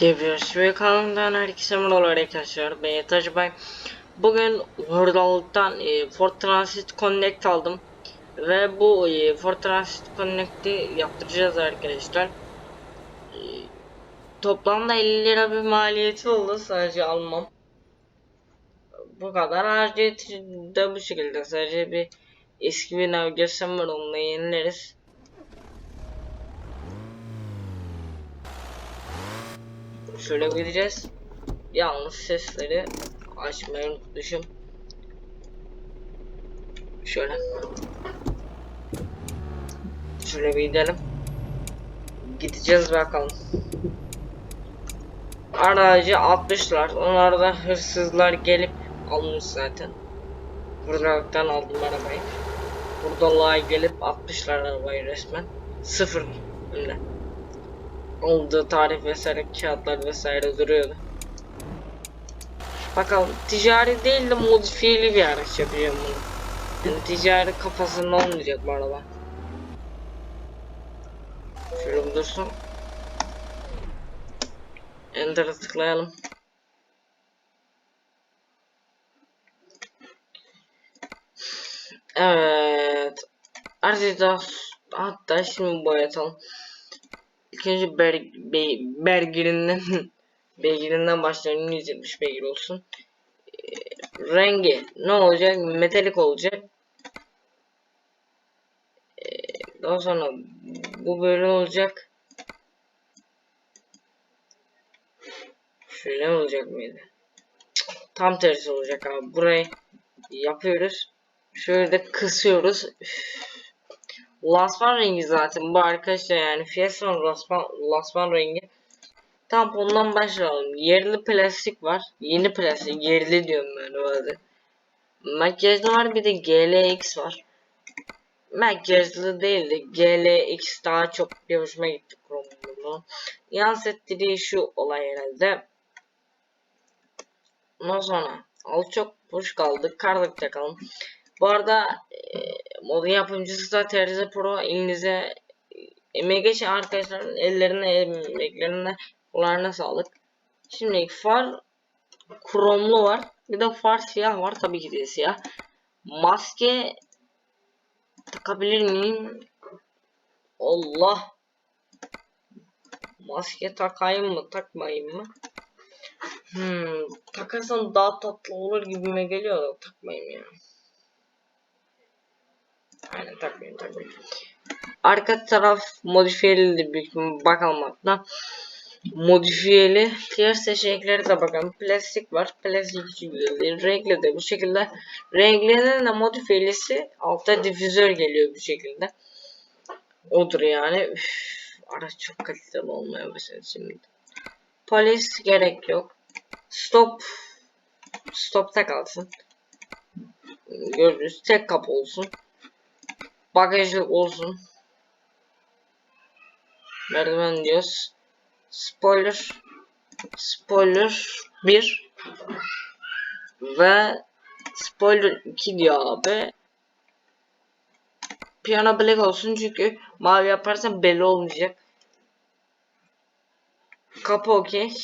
Devriyoruz. Ve kanalımdan herkese merhabalar arkadaşlar. Ben Yatacı Bay Bugün Hurdalık'tan e, Ford Transit Connect aldım. Ve bu e, Ford Transit Connect'i yaptıracağız arkadaşlar. E, Toplamda 50 lira bir maliyeti oldu. Sadece almam. Bu kadar harcayıcı da bu şekilde. Sadece bir eski bir navigasyon var. Onunla yenileriz Şöyle gideceğiz. Yalnız sesleri açmayı unutmuşum. Şöyle. Şöyle bir gidelim. Gideceğiz bakalım. Aracı atmışlar. Onlar da hırsızlar gelip almış zaten. Buradan aldım arabayı. Buradalığa gelip atmışlar arabayı resmen. Sıfır önüne olduğu tarih vesaire kağıtlar vesaire duruyordu. Bakalım ticari değil de modifiyeli bir araç yapacağım bunu. Yani ticari kafasında olmayacak bu araba. Şöyle dursun. Enter'a tıklayalım. Evet. Adidas hatta şimdi boyatalım. İlk önce ber, be, bergirinden beygirinden başlayalım 170 beygir olsun. Ee, rengi ne olacak? Metalik olacak. Ee, daha sonra bu böyle olacak. Şöyle olacak mıydı? Tam tersi olacak abi. Burayı yapıyoruz. Şöyle de kısıyoruz. Üf. Lasman rengi zaten bu arkadaşlar yani Fiesta'nın lasman, lasman rengi. Tampondan başlayalım. Yerli plastik var. Yeni plastik. Yerli diyorum ben vardı. Makyajlı var bir de GLX var. Makyajlı değil de GLX daha çok bir hoşuma gitti. Yalnız ettiği şu olay herhalde. Ondan sonra al çok boş kaldı. Karlık takalım. Bu arada e, modun yapımcısı da Terzi Pro elinize emeği geçen arkadaşların ellerine emeklerine kulağına sağlık. Şimdi far kromlu var. Bir de far siyah var. Tabii ki de siyah. Maske takabilir miyim? Allah. Maske takayım mı takmayayım mı? Hmm, takarsam daha tatlı olur gibime geliyor da takmayayım ya. Aynen takmayayım takmayayım. Arka taraf modifiyeli büyük bakalım hatta. Modifiyeli diğer seçeneklere de bakalım. Plastik var. Plastik hiç güzel değil. Renkli de bu şekilde. Renklinin de modifiyelisi altta difüzör geliyor bu şekilde. Odur yani. Üf, araç çok kaliteli olmaya başladı şimdi. Polis gerek yok. Stop. Stopta kalsın. Gördüğünüz tek kapı olsun bagajlık olsun. Merdiven diyoruz. Spoiler. Spoiler 1 ve spoiler 2 diyor abi. Piyano black olsun çünkü mavi yaparsan belli olmayacak. Kapı okey.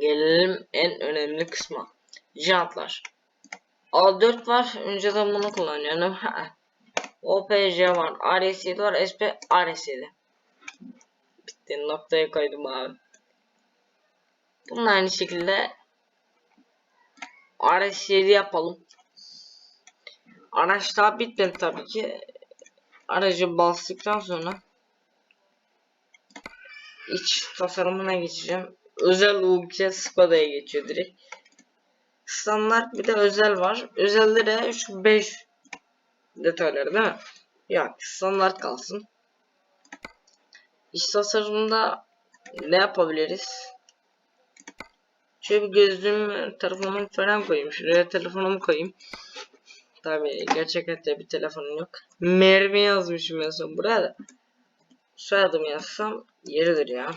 Gelelim en önemli kısma. Jantlar. A4 var. Önceden bunu kullanıyorum. OPC var. RS7 var. SP RS7. Bitti. Noktaya koydum abi. Bunun aynı şekilde RS7 yapalım. Araç daha bitmedi tabii ki. Aracı bastıktan sonra iç tasarımına geçeceğim. Özel UG Skoda'ya geçiyor direkt. Standart bir de özel var. Özellere şu 5 detayları değil mi? Ya standart kalsın. İç tasarımında ne yapabiliriz? Şöyle bir gözlüğüm telefonumu falan koyayım. Şuraya telefonumu koyayım. Tabi gerçek hayatta bir telefonum yok. Mermi yazmışım en son buraya da. Soyadımı yazsam yeridir ya.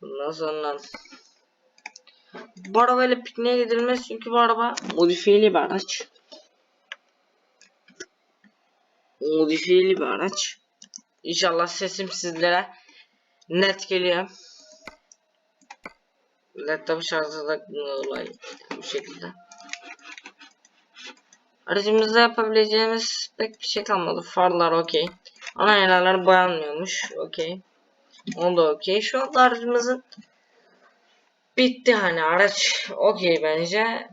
Bundan sonra bu arabayla pikniğe gidilmez çünkü bu araba modifiyeli bir araç modifiyeli bir araç. İnşallah sesim sizlere net geliyor. Laptop şarjı da olay bu şekilde. Aracımızda yapabileceğimiz pek bir şey kalmadı. Farlar okey. Ana aynalar boyanmıyormuş. Okey. O da okey. Şu anda aracımızın bitti hani araç okey bence.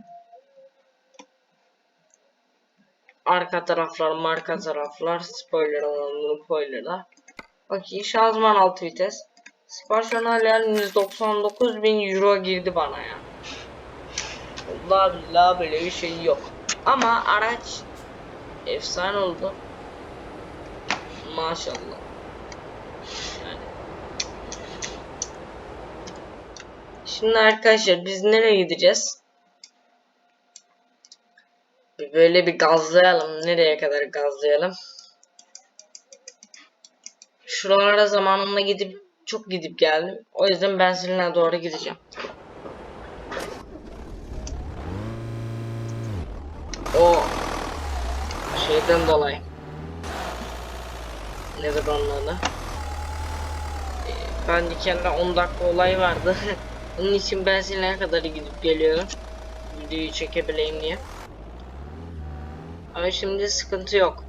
Arka taraflar, marka taraflar, spoiler olan spoilerlar. Okey. Şanzıman 6 vites. Sipariş onaylayan 199 bin euro girdi bana ya. Allah billah böyle bir şey yok. Ama araç efsane oldu. Maşallah. Yani. Şimdi arkadaşlar biz nereye gideceğiz? Böyle bir gazlayalım. Nereye kadar gazlayalım? Şuralara zamanında gidip çok gidip geldim. O yüzden benzinliğe doğru gideceğim. O şeyden dolayı. Adı? Ee, Ben kendime 10 dakika olay vardı. Onun için benzinliğe kadar gidip geliyorum. Videoyu çekebileyim diye. Ama şimdi sıkıntı yok.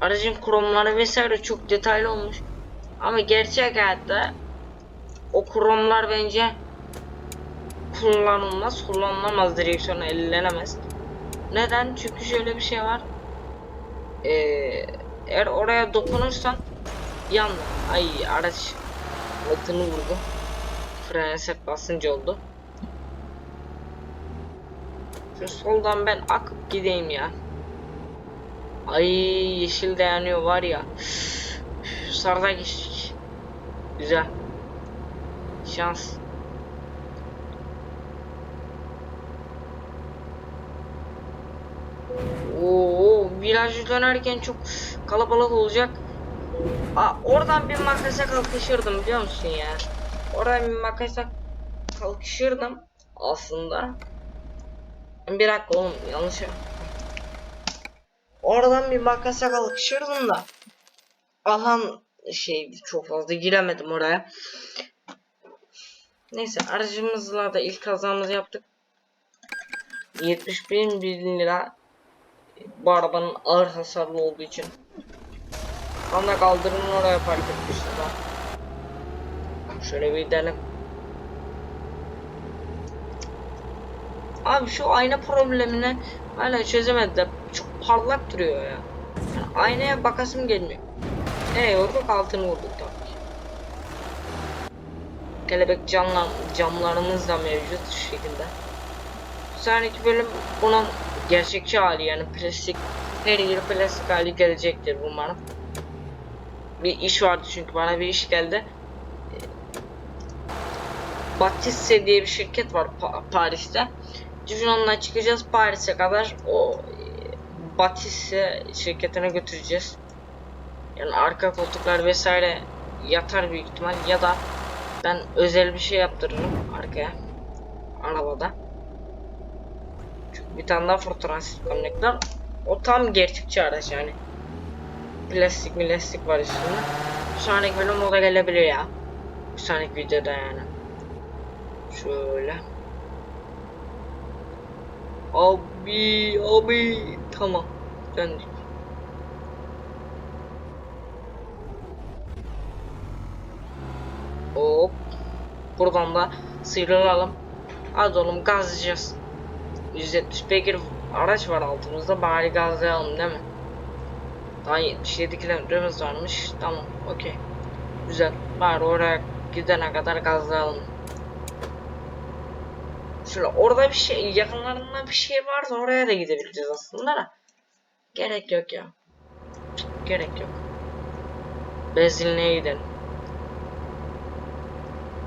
Aracın kromları vesaire çok detaylı olmuş. Ama gerçek hayatta o kromlar bence kullanılmaz, kullanılamaz direksiyona ellenemez. Neden? Çünkü şöyle bir şey var. Ee, eğer oraya dokunursan yandı. Ay araç altını vurdu. Frene sert basınca oldu. Şu soldan ben akıp gideyim ya. Ay yeşil de yanıyor var ya. Sarda geçtik. Güzel. Şans. Oo, virajı dönerken çok kalabalık olacak. Aa, oradan bir makasa kalkışırdım biliyor musun ya? Oradan bir makasa kalkışırdım aslında. Bir dakika oğlum yanlış yap- Oradan bir makasa kalkışırdım da. Alan şey çok fazla giremedim oraya. Neyse aracımızla da ilk kazamızı yaptık. 71 bin lira bu arabanın ağır hasarlı olduğu için. Ana kaldırımın oraya park etmişler ha. Şöyle bir gidelim. Abi şu ayna problemini hala çözemediler. Parlak duruyor ya. Yani aynaya bakasım gelmiyor. Ne vurduk altını vurduk tabii ki. Kelebek camlar, camlarımız da mevcut şu şekilde. Sonraki bölüm bunun gerçekçi hali yani plastik her yeri plastik hali gelecektir umarım. Bir iş vardı çünkü bana bir iş geldi. Batiste diye bir şirket var Pa- Paris'te. Biz onunla çıkacağız Paris'e kadar o Batiste şirketine götüreceğiz. Yani arka koltuklar vesaire yatar büyük ihtimal ya da ben özel bir şey yaptırırım arkaya arabada. Çünkü bir tane daha Ford Transit Connect'ler o tam gerçekçi araç yani. Plastik plastik var üstünde. Bir sonraki bölüm o da gelebilir ya. Bir sonraki videoda yani. Şöyle. Abi abi tamam döndük. Hop. Buradan da sıyrılalım. Hadi oğlum gazlayacağız. 170 beygir araç var altımızda bari gazlayalım değil mi? Daha 77 kilometremiz varmış. Tamam okey. Güzel. Bari oraya gidene kadar gazlayalım. Şöyle orada bir şey yakınlarında bir şey varsa oraya da gidebileceğiz aslında da. Gerek yok ya. Gerek yok. Benzinliğe gidelim.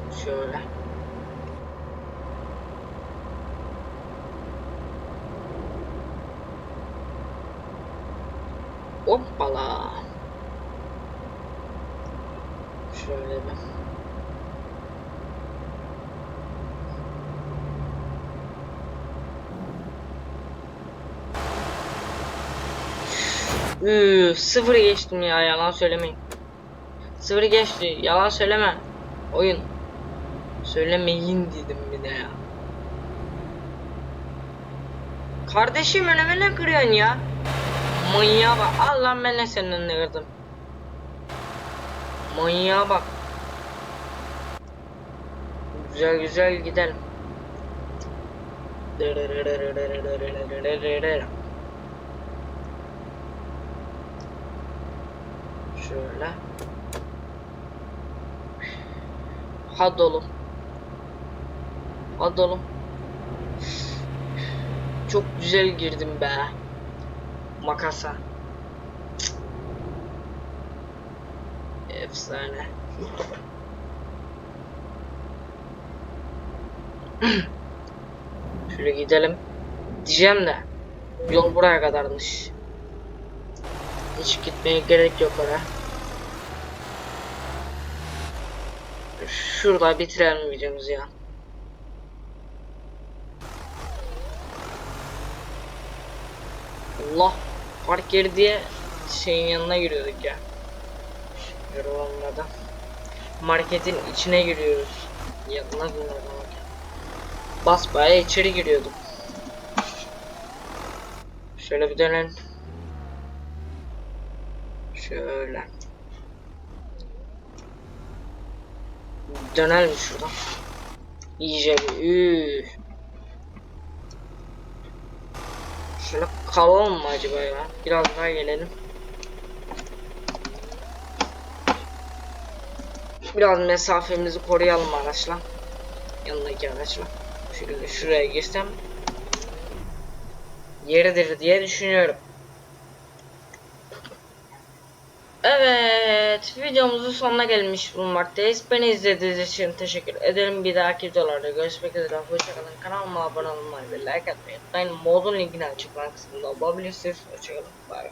Şöyle. Hoppala. Şöyle bir. Üü, sıfır geçtim ya yalan söylemeyin. Sıfır geçti yalan söyleme. Oyun. Söylemeyin dedim bir de ya. Kardeşim önüme ne kırıyorsun ya? Manyağa bak. Al lan ben de senin önüne kırdım. Manyağa bak. Güzel güzel gidelim. Şöyle. Hadi oğlum. Hadi oğlum. Çok güzel girdim be. Makasa. Efsane. Şöyle gidelim. Diyeceğim de. Yol buraya kadarmış. Hiç gitmeye gerek yok oraya. Şurada bitirelim videomuzu ya. Allah park yeri diye şeyin yanına giriyorduk ya. Yorulmadan. Marketin içine giriyoruz. Yanına giriyorduk. Basbaya içeri giriyordum. Şöyle bir dönelim. Şöyle. Dönelim şuradan. İyice bir. Şöyle kalalım mı acaba ya? Biraz daha gelelim. Biraz mesafemizi koruyalım araçla. Yanındaki araçla. Şöyle şuraya girsem yeridir diye düşünüyorum. Evet, videomuzun sonuna gelmiş bulunmaktayız. Beni izlediğiniz için teşekkür ederim. Bir dahaki videolarda görüşmek üzere. Hoşçakalın. Kanalıma abone olmayı ve like atmayı unutmayın. Modun linkini açıklama kısmında bulabilirsiniz. Hoşçakalın. Bay.